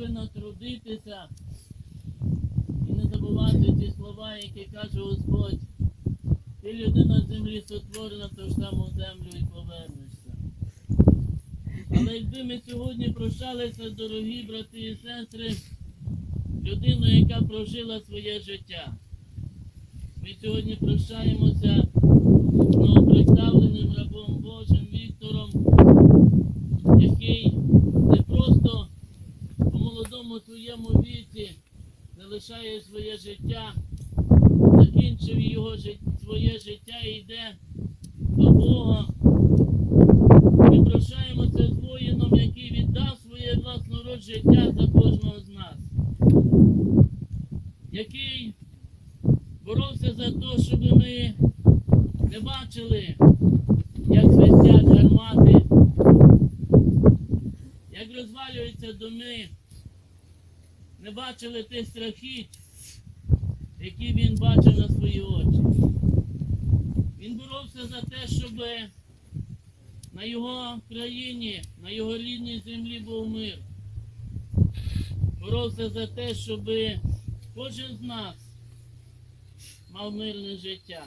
повинна трудитися і не забувати ті слова, які каже Господь. Ти людина землі сотворена, то ж саму землю і повернешся. Але якби ми сьогодні прощалися, дорогі брати і сестри, людиною, яка прожила своє життя. Ми сьогодні прощаємося молодому своєму віці залишає своє життя, закінчив його своє життя і йде до Бога. Ми прощаємося з воїном, який віддав своє власноруч життя за кожного з нас, який боровся за те, щоб ми не бачили, як свистять гармати, як розвалюються доми, не бачили тих страхіть, які він бачив на свої очі. Він боровся за те, щоб на його країні, на його рідній землі був мир. Боровся за те, щоб кожен з нас мав мирне життя.